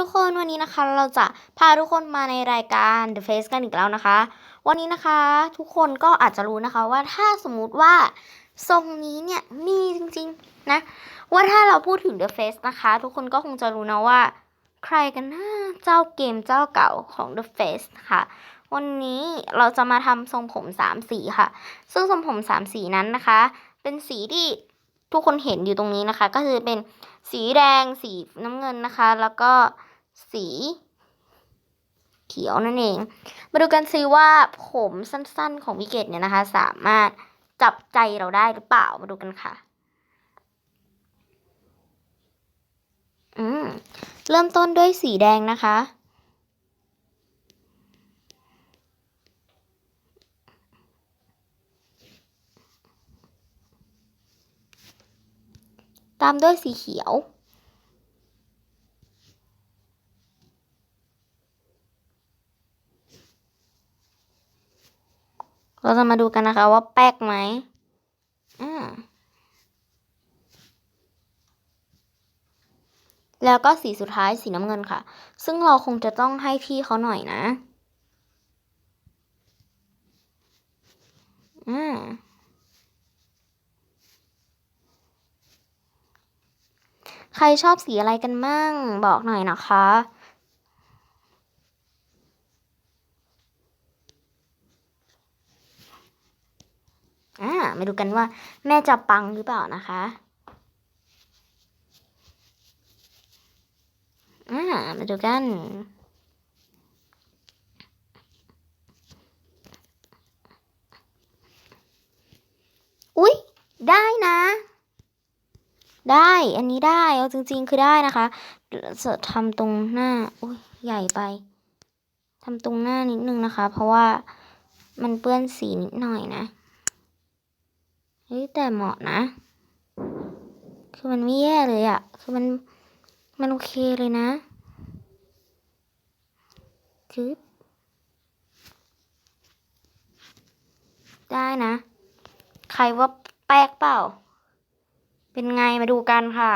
ทุกคนวันนี้นะคะเราจะพาทุกคนมาในรายการ The Face กันอีกแล้วนะคะ วันนี้นะคะทุกคนก็อาจจะรู้นะคะว่าถ้าสมมุติว่าทรงนี้เนี่ยมีจริงๆนะ ว่าถ้าเราพูดถึง The Face นะคะ ทุกคนก็คงจะรู้นะว่า ใครกันนะเจ้าเกมเจ้าเก่าของ The Face ค่ะวันนี้เราจะมาทำทรงผมสามสีค่ะ ซึ่งทรงผมสามสีนั้นนะคะ เป็นสีที่ทุกคนเห็นอยู่ตรงนี้นะคะ ก็คือเป็นสีแดงสีน้ำเงินนะคะ แล้วก็ สี เขียวนั่นเอง มาดูกันซิว่าผมสั้นๆของวิกเกตเนี่ยนะคะ สามารถจับใจเราได้หรือเปล่ามาดูกันค่ะ อืม เริ่มต้นด้วยสีแดงนะคะ ตามด้วยสีเขียว เราจะมาดูกันนะคะว่าแป๊กไหมอ่าแล้วก็สีสุดท้ายสีน้ำเงินค่ะ ซึ่งเราคงจะต้องให้พี่เขาหน่อยนะอ่าใครชอบสีอะไรกันมั่งบอกหน่อยนะคะ อ่ามาดูกันว่าแม่จะปังหรือเปล่านะคะอ่ามาดูกันอุ๊ย ได้นะ ได้อันนี้ได้เอาจริง ๆ คือได้นะคะจะทำตรงหน้าอุ้ยใหญ่ไปทำตรงหน้านิดนึงนะคะ เพราะว่ามันเปื้อนสีนิดหน่อยนะ เฮ้ยแต่เหมาะนะ คือมันไม่แย่เลยอะคือมัน มันโอเคเลยนะคือได้นะ ใครว่าแป๊กเปล่า เป็นไงมาดูกันค่ะ